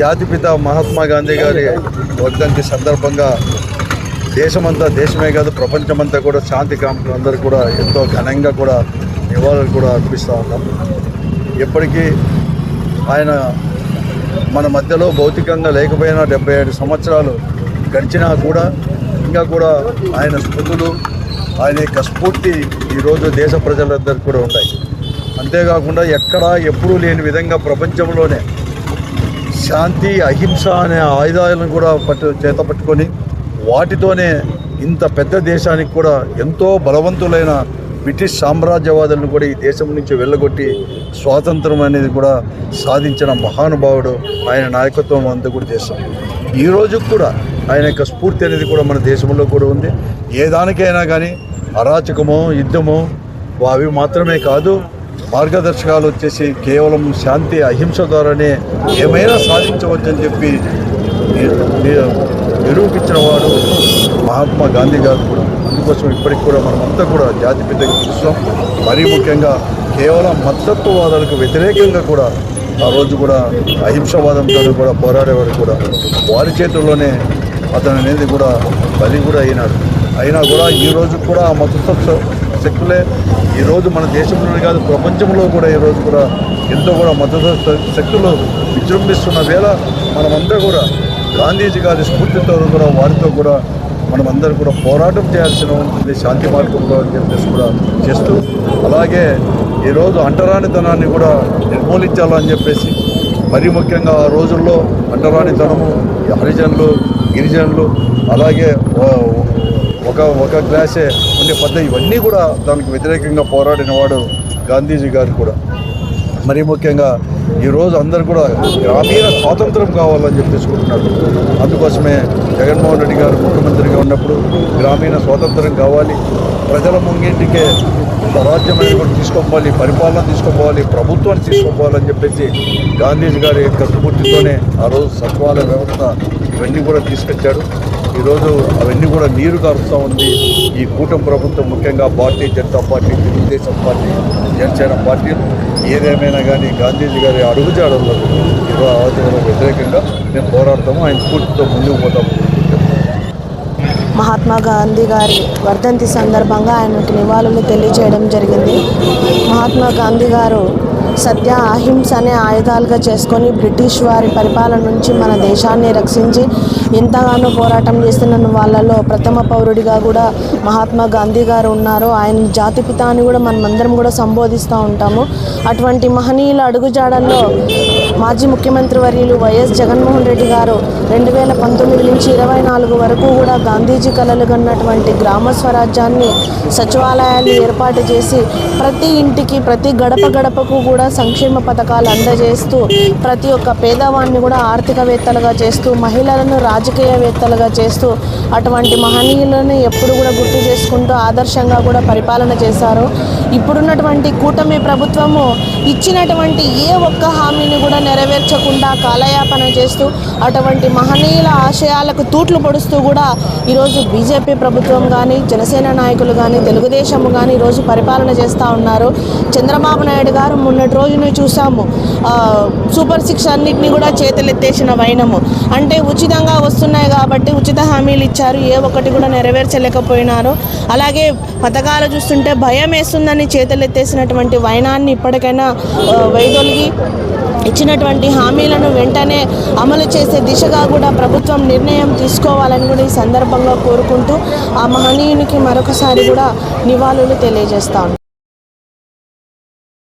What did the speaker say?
జాతిపిత మహాత్మా గాంధీ గారి వర్ధంతి సందర్భంగా దేశమంతా దేశమే కాదు ప్రపంచమంతా కూడా శాంతి కాంపులు అందరూ కూడా ఎంతో ఘనంగా కూడా నివాళులు కూడా అర్పిస్తూ ఉన్నాం. ఎప్పటికీ ఆయన మన మధ్యలో భౌతికంగా లేకపోయినా డెబ్బై ఏడు సంవత్సరాలు గడిచినా కూడా ఇంకా కూడా ఆయన స్మృతులు ఆయన యొక్క స్ఫూర్తి ఈరోజు దేశ ప్రజలందరికీ కూడా ఉంటాయి. అంతేకాకుండా ఎక్కడా ఎప్పుడూ లేని విధంగా ప్రపంచంలోనే శాంతి అహింస అనే ఆయుధాలను కూడా పట్టు చేత పట్టుకొని వాటితోనే ఇంత పెద్ద దేశానికి కూడా ఎంతో బలవంతులైన బ్రిటిష్ సామ్రాజ్యవాదులను కూడా ఈ దేశం నుంచి వెళ్ళగొట్టి స్వాతంత్రం అనేది కూడా సాధించిన మహానుభావుడు ఆయన నాయకత్వం అంతా కూడా చేస్తాం ఈ రోజు కూడా ఆయన యొక్క స్ఫూర్తి అనేది కూడా మన దేశంలో కూడా ఉంది. ఏ దానికైనా కానీ అరాచకమో యుద్ధమో అవి మాత్రమే కాదు మార్గదర్శకాలు వచ్చేసి కేవలం శాంతి అహింస ద్వారానే ఏమైనా సాధించవచ్చని చెప్పి నిరూపించిన వాడు మహాత్మా గాంధీ గారు కూడా. అందుకోసం ఇప్పటికి కూడా మనమంతా కూడా జాతిపిత చూస్తాం. మరీ ముఖ్యంగా కేవలం మతత్వవాదాలకు వ్యతిరేకంగా కూడా ఆ రోజు కూడా అహింసవాదంతో కూడా పోరాడేవారు కూడా. వారి చేతుల్లోనే అతను అనేది కూడా బలి కూడా అయినాడు. అయినా కూడా ఈ రోజు కూడా ఆ మతత్వ శక్తులే ఈరోజు మన దేశంలోనే కాదు ప్రపంచంలో కూడా ఈరోజు కూడా ఎంతో కూడా మద్దతు శక్తులు విజృంభిస్తున్న వేళ మనమంతా కూడా గాంధీజీ గారి స్ఫూర్తితో కూడా వారితో కూడా మనమందరూ కూడా పోరాటం చేయాల్సిన ఉంటుంది శాంతి మార్గంలో అని చెప్పేసి కూడా చేస్తూ అలాగే ఈరోజు అంటరానితనాన్ని కూడా నిర్మూలించాలని చెప్పేసి మరీ ముఖ్యంగా ఆ రోజుల్లో అంటరానితనము హరిజనులు గిరిజనులు అలాగే ఒక ఒక క్లాసే ఉండే పద్ధతి. ఇవన్నీ కూడా దానికి వ్యతిరేకంగా పోరాడిన వాడు గాంధీజీ గారు కూడా. మరీ ముఖ్యంగా ఈరోజు అందరూ కూడా గ్రామీణ స్వాతంత్రం కావాలని చెప్పేసుకుంటున్నారు అందుకోసమే జగన్మోహన్ రెడ్డి గారు ముఖ్యమంత్రిగా ఉన్నప్పుడు గ్రామీణ స్వాతంత్రం కావాలి. ప్రజల ముంగింటికే స్వరాజ్యం అనేది కూడా తీసుకోపోవాలి పరిపాలన తీసుకోపోవాలి ప్రభుత్వాన్ని తీసుకోపోవాలని చెప్పేసి గాంధీజీ గారి యొక్క స్ఫూర్తితోనే ఆ రోజు సత్వాల వ్యవస్థ ఇవన్నీ కూడా తీసుకొచ్చాడు ఈరోజు అవన్నీ కూడా నీరు కారుస్తూ ఉంది. ఈ కూటమి ప్రభుత్వం ముఖ్యంగా భారతీయ జనతా పార్టీ తెలుగుదేశం పార్టీ జనసేన పార్టీలు ఏదేమైనా కానీ గాంధీజీ గారి అడుగుజాడల్లో ఈరోజు ఆలోచనలకు వ్యతిరేకంగా మేము పోరాడతాము. ఆయన స్ఫూర్తితో ముందుకు పోతాము. మహాత్మా గాంధీ గారి వర్ధంతి సందర్భంగా ఆయనకు నివాళులు తెలియజేయడం జరిగింది. మహాత్మా గాంధీ గారు సత్య అహింస అనే ఆయుధాలుగా చేసుకొని బ్రిటిష్ వారి పరిపాలన నుంచి మన దేశాన్ని రక్షించి ఎంతగానో పోరాటం చేస్తున్న వాళ్ళలో ప్రథమ పౌరుడిగా కూడా మహాత్మా గాంధీ గారు ఉన్నారు. ఆయన జాతిపిత అని కూడా మనమందరం కూడా సంబోధిస్తూ ఉంటాము. అటువంటి మహనీయుల అడుగుజాడల్లో మాజీ ముఖ్యమంత్రి వర్యులు వైఎస్ జగన్మోహన్ రెడ్డి గారు రెండు వేల పంతొమ్మిది నుంచి ఇరవై నాలుగు వరకు కూడా గాంధీజీ కలలు కన్నటువంటి గ్రామ స్వరాజ్యాన్ని సచివాలయాలు ఏర్పాటు చేసి ప్రతి ఇంటికి ప్రతి గడప గడపకు కూడా సంక్షేమ పథకాలు అందజేస్తూ ప్రతి ఒక్క పేదవాడిని కూడా ఆర్థికవేత్తలుగా చేస్తూ మహిళలను రాజకీయవేత్తలుగా చేస్తూ అటువంటి మహనీయులను ఎప్పుడు కూడా గుర్తు చేసుకుంటూ ఆదర్శంగా కూడా పరిపాలన చేశారు. ఇప్పుడున్నటువంటి కూటమి ప్రభుత్వము ఇచ్చినటువంటి ఏ ఒక్క హామీని కూడా నెరవేర్చకుండా కాలయాపన చేస్తూ అటువంటి మహనీయుల ఆశయాలకు తూట్లు పొడుస్తూ కూడా ఈరోజు బీజేపీ ప్రభుత్వం కానీ జనసేన నాయకులు కానీ తెలుగుదేశం కానీ ఈరోజు పరిపాలన చేస్తూ ఉన్నారు. చంద్రబాబు నాయుడు గారు మొన్నటి రోజున చూసాము సూపర్ సిక్స్ అన్నిటిని కూడా చేతులెత్తేసిన వైనము. అంటే ఉచితంగా వస్తున్నాయి కాబట్టి ఉచిత హామీలు ఇచ్చారు ఏ ఒక్కటి కూడా నెరవేర్చలేకపోయినారు. అలాగే పథకాలు చూస్తుంటే భయం వేస్తుందని చేతులెత్తేసినటువంటి వైనాన్ని ఇప్పటికైనా వైదొలిగి ఇచ్చినటువంటి హామీలను వెంటనే అమలు చేసే దిశగా కూడా ప్రభుత్వం నిర్ణయం తీసుకోవాలని కూడా ఈ సందర్భంగా కోరుకుంటూ ఆ మహనీయునికి మరొకసారి కూడా నివాళులు తెలియజేస్తాను